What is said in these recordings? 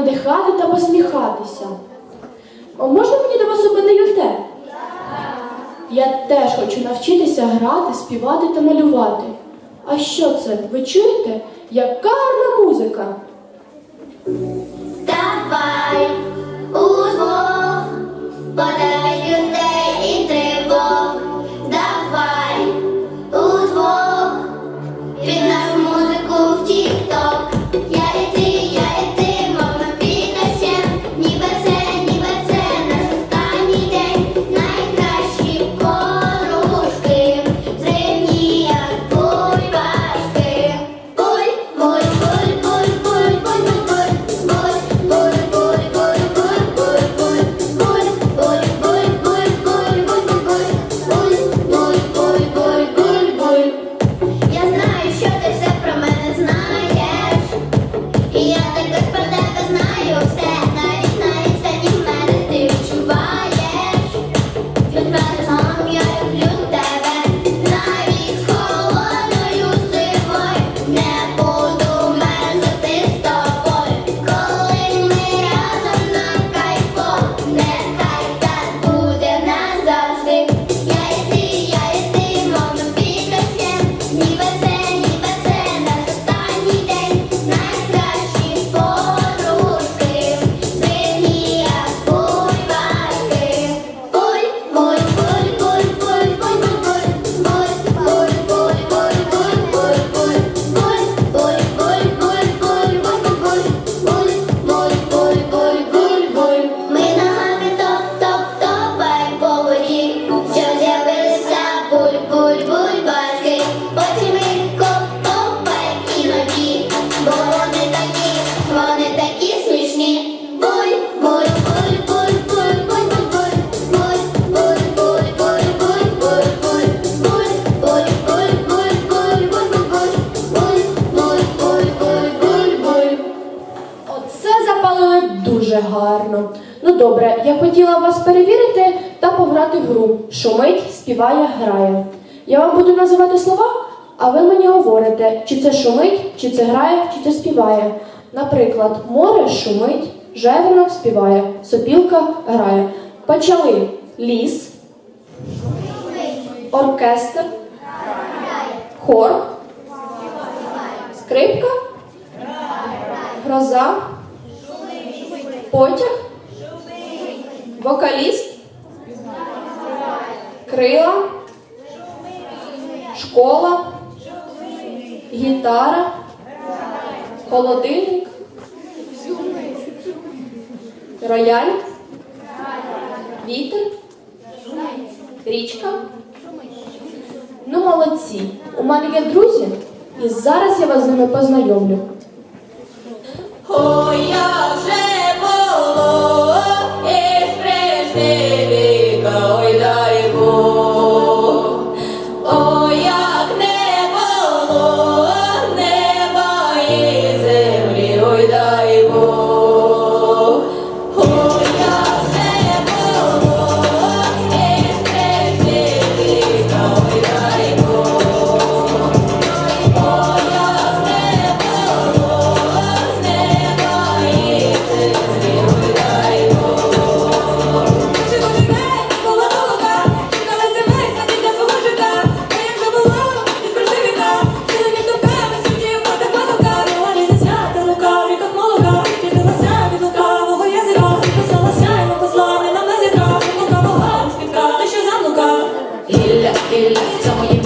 надихати та посміхатися. А можна мені до вас обене юрте? Я теж хочу навчитися грати, співати та малювати. А що це? Ви чуєте? Яка гарна музика! грати гру, шумить, співає, грає. Я вам буду називати слова, а ви мені говорите, чи це шумить, чи це грає, чи це співає. Наприклад, море шумить, жевринок співає, сопілка грає. Почали ліс, оркестр, хор, скрипка, гроза, потяг, вокаліст крила, школа, гітара, холодильник, рояль, вітер, річка. Ну, молодці. У мене є друзі, і зараз я вас з ними познайомлю. О, я вже було. hill, so you.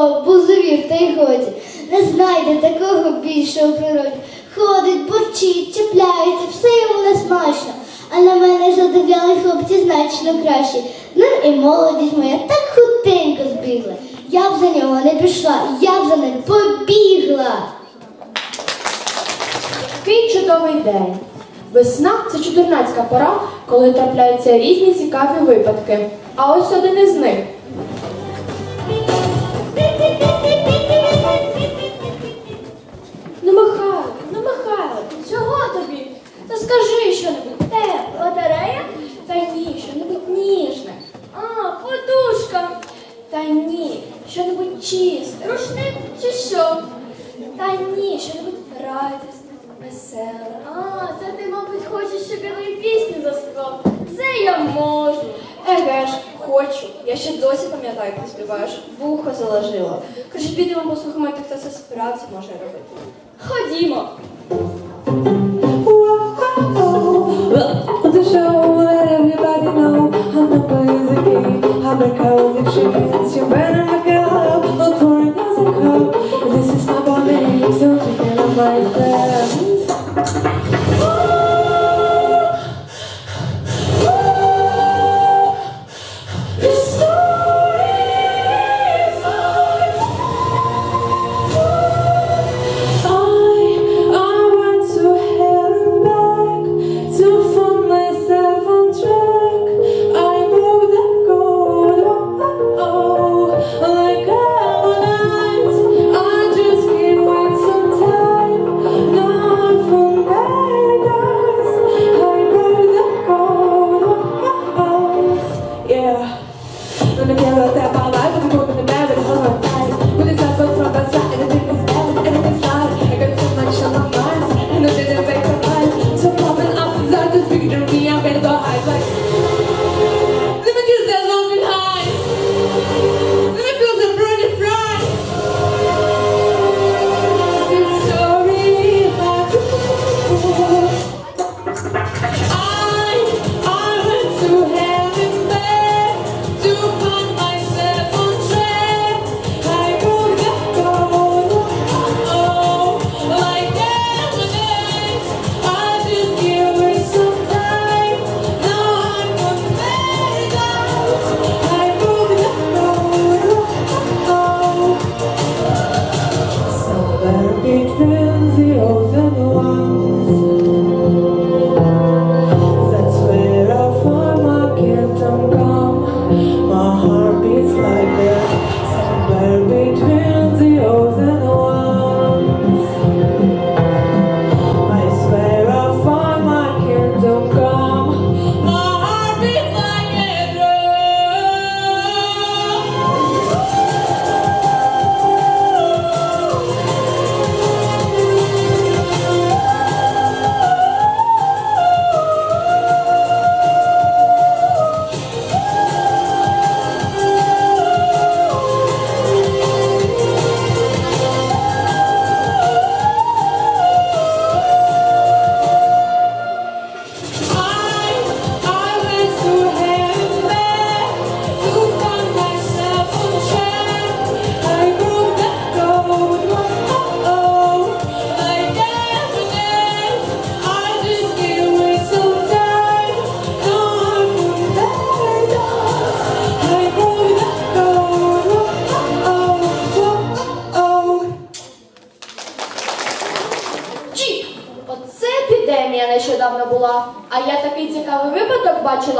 Пішов, бузовір, та годі. Не знайде такого більше у природі. Ходить, бурчить, чіпляється, все йому не смачно. А на мене задивляли хлопці значно кращі. Ну і молодість моя так хутенько збігла. Я б за нього не пішла, я б за ним побігла. Який чудовий день. Весна це чудернацька пора, коли трапляються різні цікаві випадки. А ось один із них. Ну, Михайло, ну Михайло, чого тобі? Та скажи що-небудь. Те, батарея? Та ні, що-небудь ніжне. А, подушка. Та ні, що-небудь чисте. Рушник чи що? Та ні, що-небудь радісне, веселе. А, це ти, мабуть, хочеш, щоб я тобі пісню заспівав. Це я можу. Еге ж, хочу. Я ще досі пам'ятаю, як ти співаєш. Вухо заложило. Кажи, підемо послухаємо, як хто це справді може робити. Ходімо. Everybody know I'm the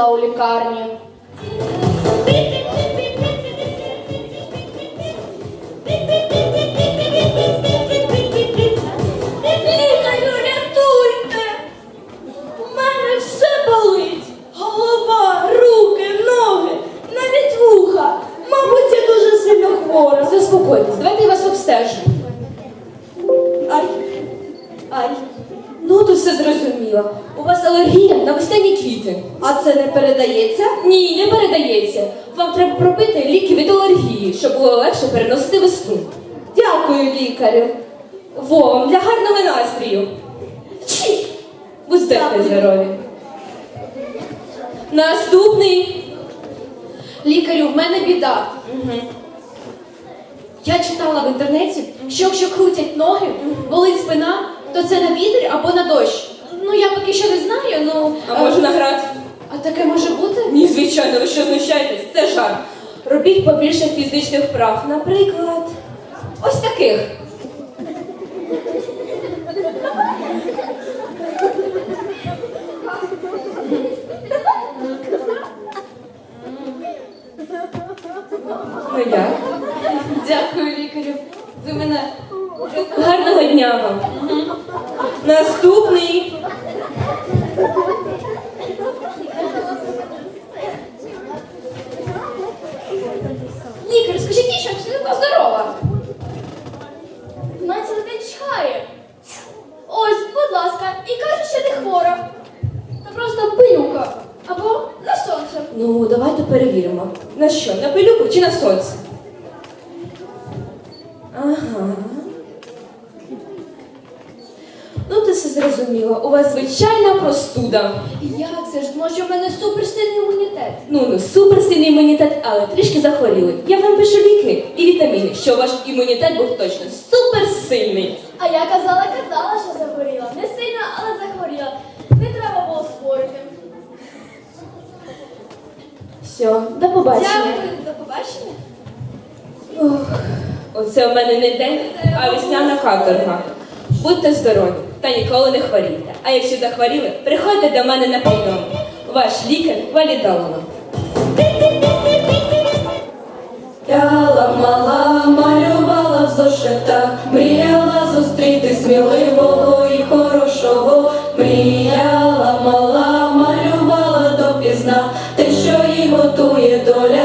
випадок бачила у лікарні. Все зрозуміло. У вас алергія на весняні квіти. А це не передається? Ні, не передається. Вам треба пропити ліки від алергії, щоб було легше переносити весну. Дякую, лікарю. Вам для гарного настрію. Чі! Будьте здорові. Наступний. Лікарю, в мене біда. Я читала в інтернеті, що якщо крутять ноги, болить спина, то це на вітер або на дощ. Ну я поки що не знаю, ну. А може на град? А таке може бути? Ні, звичайно, ви що знущаєтесь? Це жарт. Робіть побільше фізичних вправ. Наприклад, ось таких. Ну як? Дякую, лікарю. Ви мене Гарного дня вам. Наступний. Лікар, скажіть, що я така здорова. Вона цілий день чхає. Ось, будь ласка, і каже, що не хвора. Та просто пилюка. Або на сонце. Ну, давайте перевіримо. На що? На пилюку чи на сонце? Ага. Ну, ти все зрозуміло. У вас звичайна простуда. Як це ж? Може, в мене суперсильний імунітет? Ну, ну, суперсильний імунітет, але трішки захворіли. Я вам пишу ліки і вітаміни, що ваш імунітет був точно суперсильний. А я казала, казала, що захворіла. Не сильно, але захворіла. Не треба було спорити. Все, до побачення. Дякую, до побачення. Оце у мене не день, а весняна каторга. Будьте здорові та ніколи не хворійте. А якщо захворіли, приходьте до мене на прийом. Ваш лікар валідолога. Я ламала, малювала в зошитах, мріяла зустріти сміливого і хорошого. Мріяла, мала, малювала допізна, те, що їй готує доля,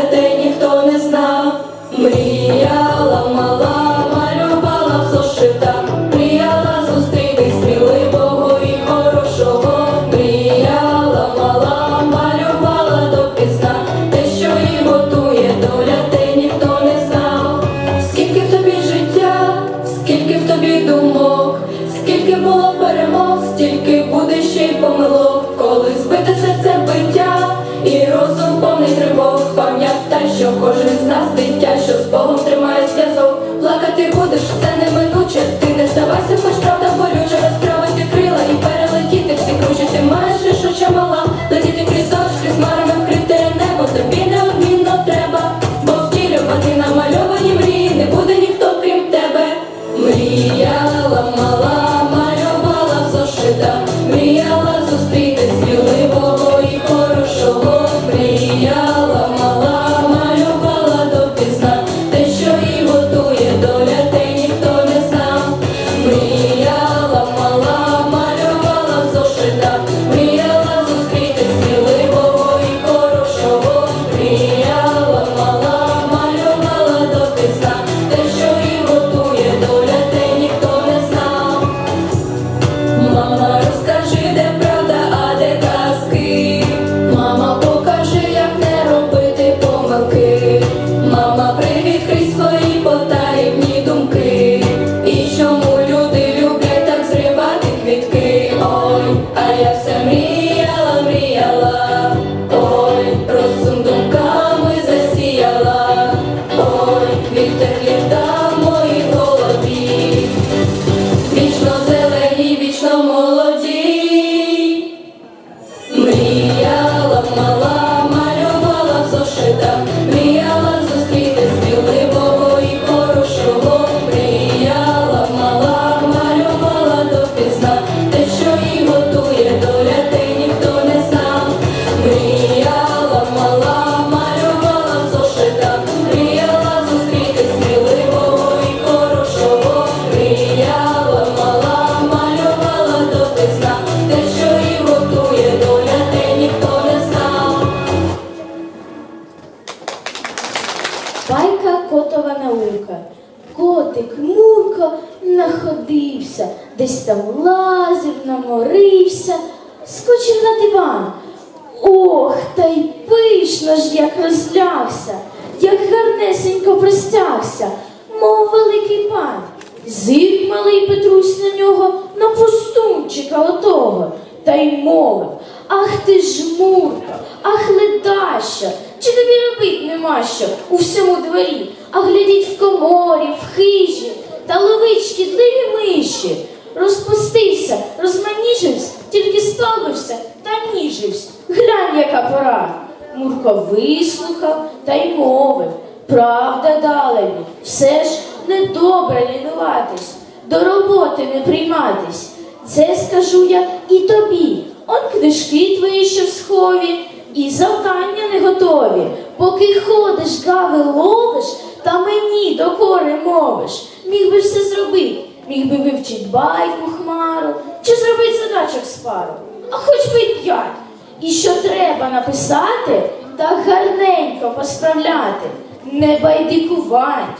а глядіть в коморі, в хижі, та ловить шкідливі миші. Розпустився, розманіжився, тільки столбився та ніжився. Глянь, яка пора. Мурко вислухав та й мовив. Правда далебі, все ж недобре лінуватись, до роботи не прийматись. Це скажу я і тобі. Он книжки твої, що в схові, і завдання не готові. Поки ходиш, гави ловиш, та мені докори мовиш. Міг би все зробити, міг би вивчить байку хмару, чи зробить задачок з пару, а хоч би п'ять. І що треба написати, так гарненько посправляти, не байдикувать.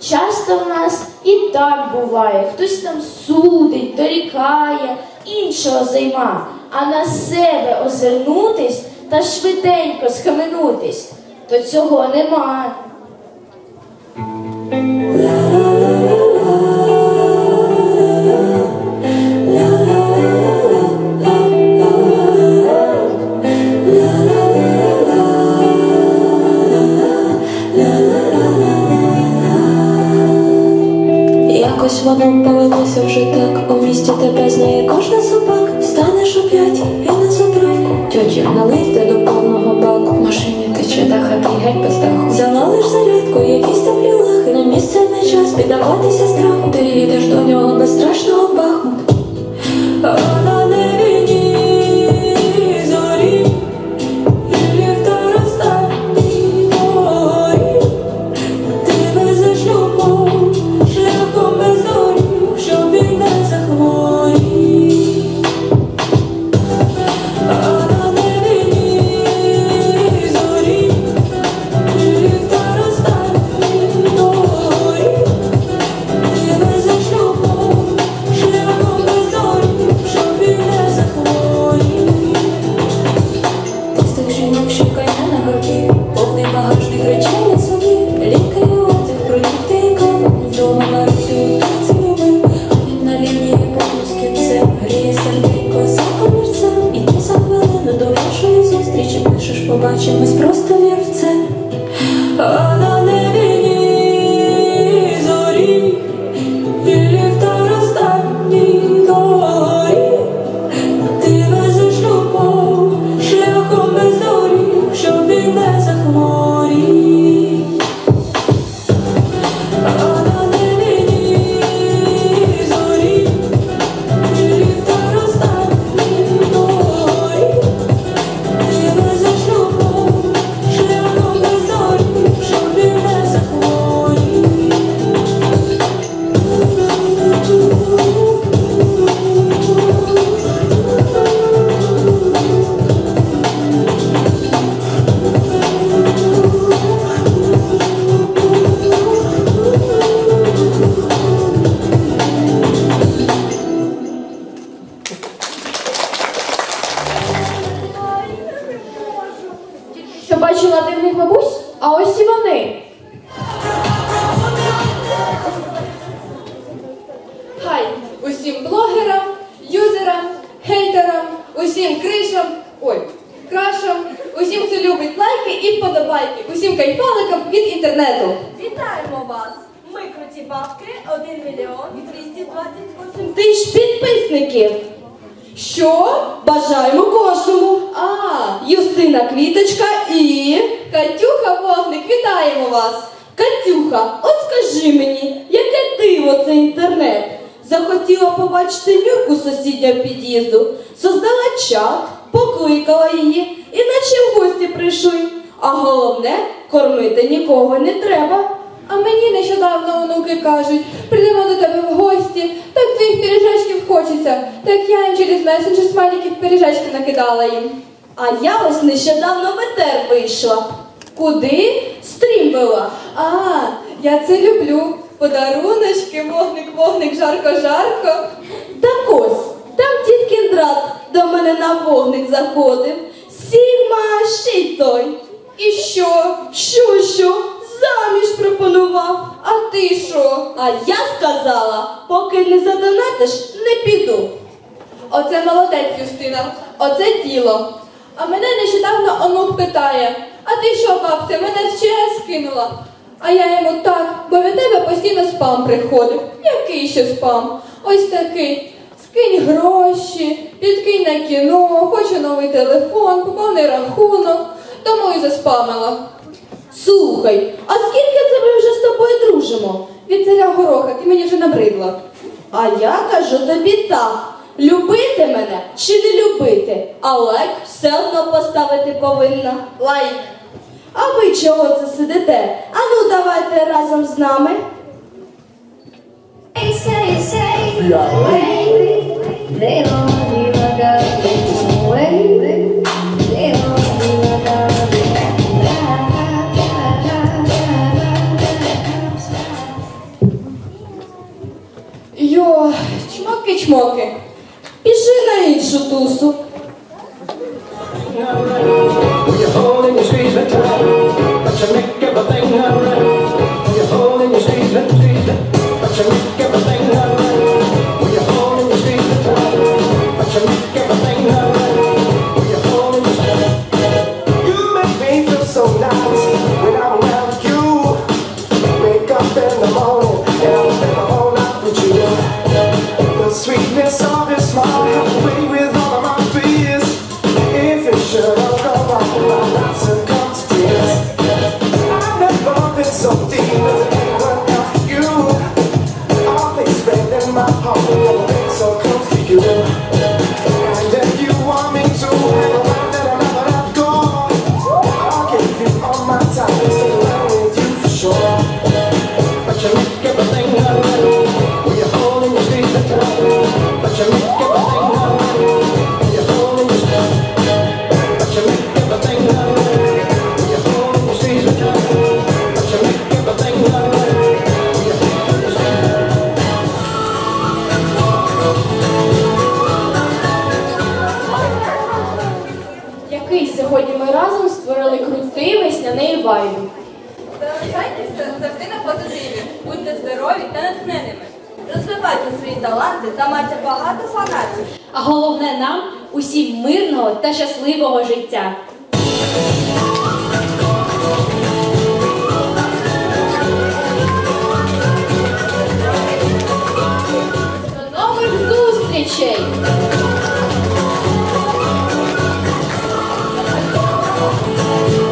Часто в нас і так буває, хтось там судить, дорікає, іншого займа, а на себе озирнутись та швиденько схаменутись, то цього нема. Тебе знає кожна собак. Станеш оп'ять і на заправку. Тьоті, налийте до повного баку. В машині тече даха і геть без даху. Взяла лиш зарядку, якісь теплі лахи. На місце, не час піддаватися страху. Ти йдеш до нього без страшного підписників. Що? Бажаємо кожному. А, Юстина Квіточка і Катюха Вогник, вітаємо вас. Катюха, от скажи мені, яке диво це інтернет? Захотіла побачити Нюрку сусіднього під'їзду, создала чат, покликала її, і наче в гості прийшли. А головне, кормити нікого не треба. А мені нещодавно онуки кажуть, прийдемо до тебе в гості, так твоїх пиріжечків хочеться, так я їм через месенджер смайликів пиріжечки накидала їм. А я ось нещодавно в етер вийшла. Куди? Стрім вела. А, я це люблю. Подаруночки, вогник, вогник, жарко-жарко. Так ось, там дід драт до мене на вогник заходив. Сігма ще й той. І що? Що, що? заміж пропонував. А ти що? А я сказала, поки не задонатиш, не піду. Оце молодець, Юстина, оце діло. А мене нещодавно онук питає, а ти що, бабця, мене вчора скинула? А я йому так, бо від тебе постійно спам приходив. Який ще спам? Ось такий. Скинь гроші, підкинь на кіно, хочу новий телефон, поповний рахунок, тому і заспамила. Слухай, а скільки це ми вже з тобою дружимо? Від царя гороха ти мені вже набридла. А я кажу тобі так. Любити мене чи не любити, а лайк все одно поставити повинна. Лайк. А ви чого це сидите? Ану, давайте разом з нами. Ей, сей, сей, чмоки-чмоки. Пішли на іншу тусу. Почали щасливого життя.